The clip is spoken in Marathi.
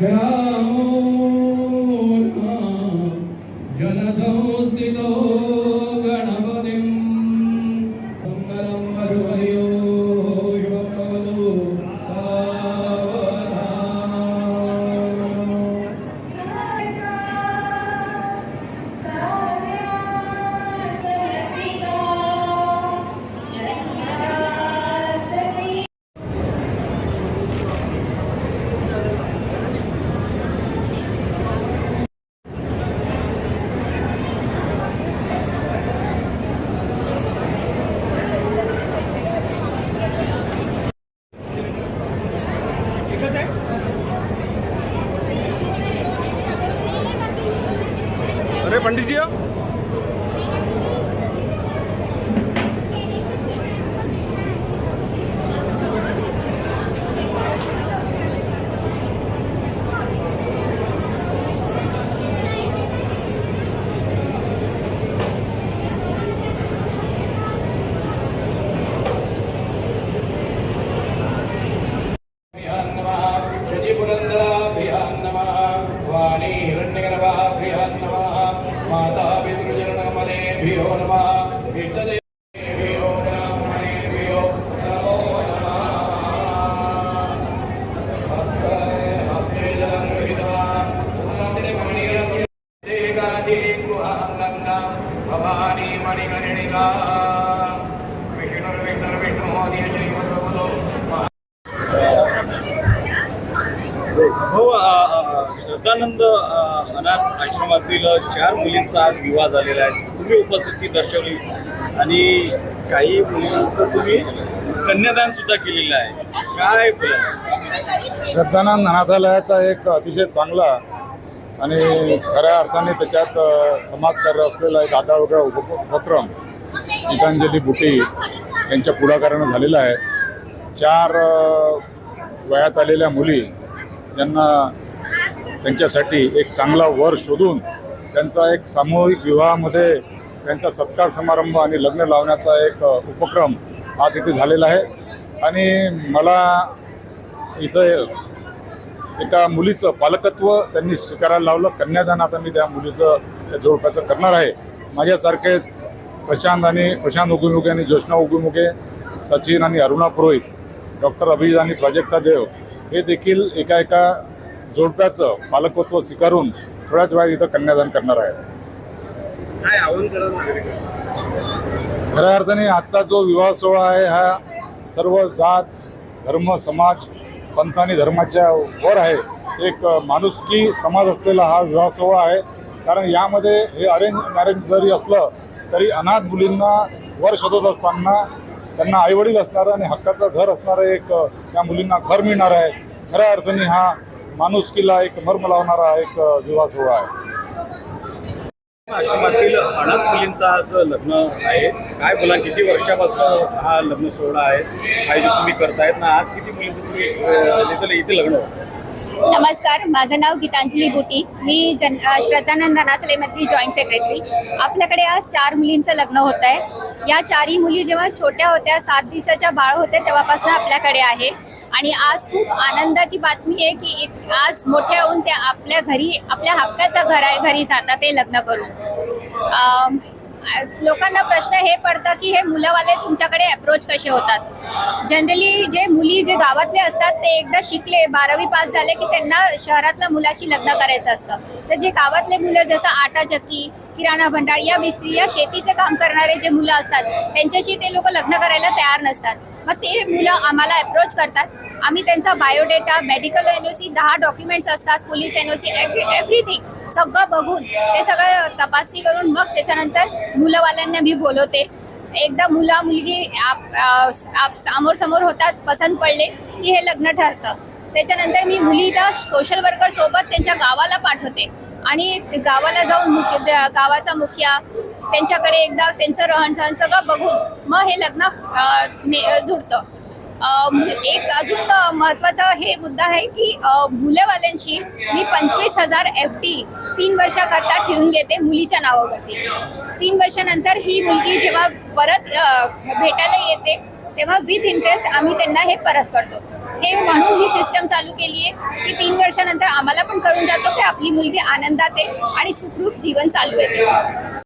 গ্রাম জনসম अरे पंडित जी शजिपुरन्दराभ्यान् नमः वाणी हिरण्यगर्भाभ्यान् नमः माता पितृजनमनेभ्यो नमः। इष्टदेवेभ्यो नमः हस्ते भवानी मणिगणिका विष्णुर्विष्णुर्विष्णुमोदय श्रीमद्भगवतो हो श्रद्धानंद अनाथ आश्रमातील चार मुलींचा आज विवाह झालेला आहे. तुम्ही उपस्थिती दर्शवली. आणि काही मुलींचं तुम्ही कन्यादान सुद्धा केलेलं आहे. काय बोला श्रद्धानंद अनाथालयाचा एक अतिशय चांगला आणि खऱ्या अर्थाने त्याच्यात समाजकार्य असलेला एक आगळावेगळा उप उपक्रम गीतांजली बुटी यांच्या पुढाकारानं झालेला आहे. चार वयात आलेल्या मुली यांना त्यांच्यासाठी एक चांगला वर शोधून त्यांचा एक सामूहिक विवाहामध्ये त्यांचा सत्कार समारंभ आणि लग्न लावण्याचा एक उपक्रम आज इथे झालेला आहे. आणि मला इथं एका मुलीचं पालकत्व त्यांनी स्वीकारायला लावलं. कन्यादान आता मी त्या मुलीचं त्या जोडप्याचं करणार आहे. माझ्यासारखेच प्रशांत आणि प्रशांत उगुमुखे आणि ज्योष्णा उगुमुखे सचिन आणि अरुणा पुरोहित डॉक्टर अभिजित आणि प्राजक्ता देव हे देखील एका एका जोडप्याचं पालकत्व स्वीकारून थोड्याच वेळात इथं कन्यादान करणार आहे काय आव्हान खऱ्या अर्थाने आजचा जो विवाह सोहळा आहे हा सर्व जात धर्म समाज पंथ आणि धर्माच्या वर आहे. एक माणुसकी समाज असलेला हा विवाह सोहळा आहे. कारण यामध्ये हे अरेंज मॅरेज जरी असलं तरी अनाथ मुलींना वर शोधत असताना त्यांना आईवडील असणारं आणि हक्काचं घर असणारं एक त्या मुलींना घर मिळणार आहे. खऱ्या अर्थाने हा माणुसकीला एक मर्म लावणारा एक विवाह सोहळा आहे. आश्रमातील अनाथ मुलींचं आज लग्न आहे. काय बोला किती वर्षापासून हा लग्न सोहळा आहे? आयोजित तुम्ही करतायत? ना आज किती मुलींचं तुम्ही इथे लग्न होतं? नमस्कार माझं नाव गीतांजली बुटी. मी जन अ, श्रद्धानंद अनाथालयमधली जॉईंट सेक्रेटरी आपल्याकडे आज चार मुलींचं लग्न होत आहे या चारही मुली जेव्हा छोट्या होत्या सात दिवसाच्या बाळ होते तेव्हापासून आपल्याकडे आहे. आणि आज खूप आनंदाची बातमी आहे की आज मोठ्या होऊन त्या आपल्या घरी आपल्या हक्काचं घर आहे घरी जातात ते लग्न करून. लोकांना प्रश्न हे पडतं की हे मुलंवाले तुमच्याकडे अप्रोच कसे होतात? जनरली जे मुली जे गावातले असतात ते एकदा शिकले बारावी पास झाले की त्यांना शहरातल्या मुलाशी लग्न करायचं असतं. तर जे गावातले मुलं जसं आटा चक्की किराणा भंडार या मिस्त्री या शेतीचे काम करणारे जे मुलं असतात त्यांच्याशी ते लोक लग्न करायला तयार नसतात. मग ते मुलं आम्हाला अप्रोच करतात. आम्ही त्यांचा biodata medical N O C दहा डॉक्युमेंट्स असतात police N O C everything सगळं बघून ते सगळं तपासणी करून मग त्याच्यानंतर मुलंवाल्यांना मी बोलवते. एकदा मुला मुलगी आप- आप समोर समोर होतात पसंत पडले की हे लग्न ठरतं. त्याच्यानंतर मी मुलीला सोशल वर्कर सोबत त्यांच्या गावाला पाठवते. आणि गावाला जाऊन मुख्य गावाचा मुखिया त्यांच्याकडे एकदा त्यांचं रहनसहन सगळं बघून मग हे लग्न जुडतं. जुळतं एक अजून महत्त्वाचा हे मुद्दा आहे की अ, मुलेवाल्यांशी मी पंचवीस हजार एफ डी तीन वर्षाकरता ठेवून घेते मुलीच्या नावावरती. तीन वर्षानंतर ही मुलगी जेव्हा परत भेटायला येते तेव्हा विथ इंटरेस्ट आम्ही त्यांना हे परत करतो. हे म्हणून ही सिस्टम चालू केली आहे की तीन वर्षानंतर आम्हाला पण कळून जातो की आपली मुलगी आनंदात आहे आणि सुखरूप जीवन चालू आहे त्याचं